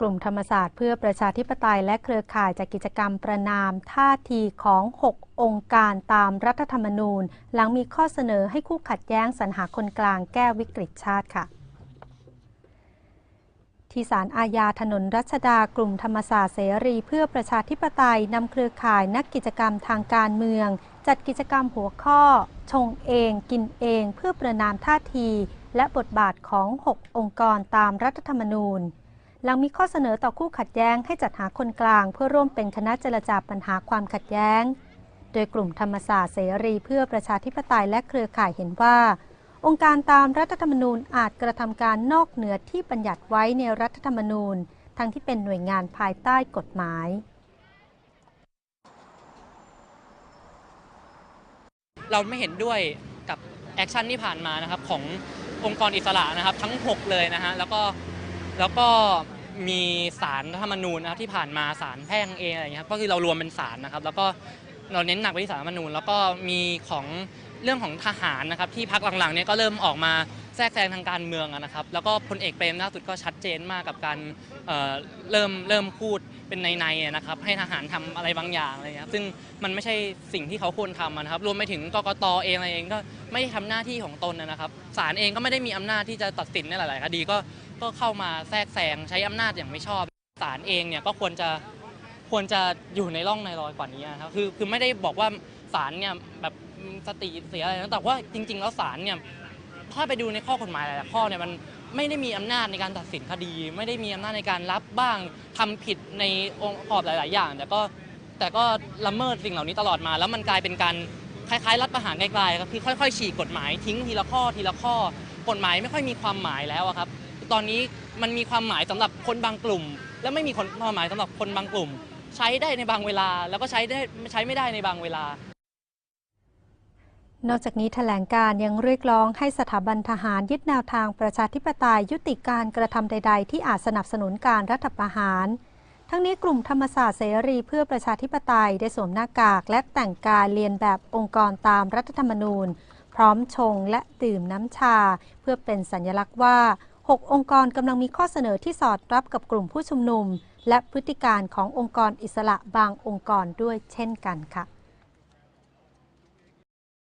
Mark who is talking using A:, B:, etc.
A: กลุ่มธรรมศาสตร์เพื่อประชาธิปไตยและเครือข่ายจากกิจกรรมประนามท่าทีของ 6 องค์การตามรัฐธรรมนูญ หลังมีข้อเสนอให้คู่ขัดแย้งสรรหาคนกลางแก้วิกฤตชาติค่ะที่ศาลอาญาถนนรัชดากลุ่มธรรมศาสตร์เสรีเพื่อประชาธิปไตยนำเครือข่ายนักกิจกรรมทางการเมือง จัดกิจกรรมหัวข้อ ชงเอง กินเอง เพื่อประนามท่าที และบทบาทของ 6 องค์กรตามรัฐธรรมนูญ หลังมีข้อเสนอต่อคู่ขัดแย้งให้จัดหาคนกลาง เพื่อร่วมเป็นคณะเจรจาปัญหาความขัดแย้ง โดยกลุ่มธรรมศาสตร์เสรีเพื่อประชาธิปไตยและเครือข่ายเห็นว่า องค์การตามรัฐธรรมนูญอาจกระทำการนอกเหนือที่บัญญัติไว้ในรัฐธรรมนูญ ทั้งที่เป็นหน่วยงานภายใต้กฎหมาย
B: เราไม่เห็นด้วยกับแอคชั่นที่ผ่านมานะครับขององค์กรอิสระนะครับ ทั้ง 6 เลยนะฮะแล้วก็แล้วก็ มีสารรัฐธรรมนูญนะครับที่ผ่านมาสารแพ่งเองอะไรอย่างเงี้ยครับก็คือเรารวมเป็นสารนะครับ แล้วก็เราเน้นหนักไปที่สารรัฐธรรมนูญ แล้วก็มีของเรื่องของทหารนะครับที่พักหลังๆเนี่ยก็เริ่มออกมา แทรกแซงทางการเมืองนะครับ แล้วก็พลเอกเปรมล่าสุดก็ชัดเจนมากกับการเอ่อเริ่มเริ่มพูดเป็นในๆอะนะครับ ให้ทหารทำอะไรบางอย่างอะไรอย่างเงี้ยครับซึ่งมันไม่ใช่สิ่งที่เขาควรทำนะครับ รวมไปถึงกกตเองอะไรเองก็ไม่ได้ทำหน้าที่ของตนนะครับศาลเองก็ไม่ได้มีอำนาจที่จะตัดสินในหลาย ๆ คดีก็ก็เข้ามาแทรกแซงใช้อำนาจอย่างไม่ชอบศาลเองเนี่ยก็ควรจะ ควรจะอยู่ในร่องในรอยกว่านี้นะครับ คือคือไม่ได้บอกว่าศาลเนี่ยแบบสติเสียอะไรนะ แต่ว่าจริง ๆ แล้วศาลเนี่ย ถ้าไปดูในข้อกฎหมายหลายๆข้อเนี่ยมันไม่ได้มีอำนาจในการตัดสินคดี ไม่ได้มีอำนาจในการรับบ้างทำผิดในองค์ประกอบหลาย ๆ อย่าง แต่ก็แต่ก็ละเมิดสิ่งเหล่านี้ตลอดมา แล้วมันกลายเป็นการคล้ายๆ รัฐประหารไกลๆครับคือค่อย ๆ ฉีกกฎหมายทิ้งทีละข้อทีละข้อกฎหมายไม่ค่อยมีความหมายแล้วครับ ตอนนี้มันมีความหมายสำหรับคนบางกลุ่ม และไม่มีความหมายสำหรับคนบางกลุ่ม ใช้ได้ในบางเวลา แล้วก็ใช้ได้ใช้ไม่ได้ในบางเวลา
A: นอกจากนี้แถลงการยังเรียกร้องให้สถาบันทหารยึดแนวทางประชาธิปไตยยุติการกระทำใด ๆ ที่อาจสนับสนุนการรัฐประหาร ทั้งนี้กลุ่มธรรมศาสตร์เสรีเพื่อประชาธิปไตยได้สวมหน้ากากและแต่งกายเรียนแบบองค์กรตามรัฐธรรมนูญ พร้อมชงและดื่มน้ำชา เพื่อเป็นสัญลักษณ์ว่า 6 องค์กรกำลังมีข้อเสนอที่สอดรับกับกลุ่มผู้ชุมนุม และพฤติการขององค์กรอิสระบางองค์กรด้วยเช่นกันค่ะ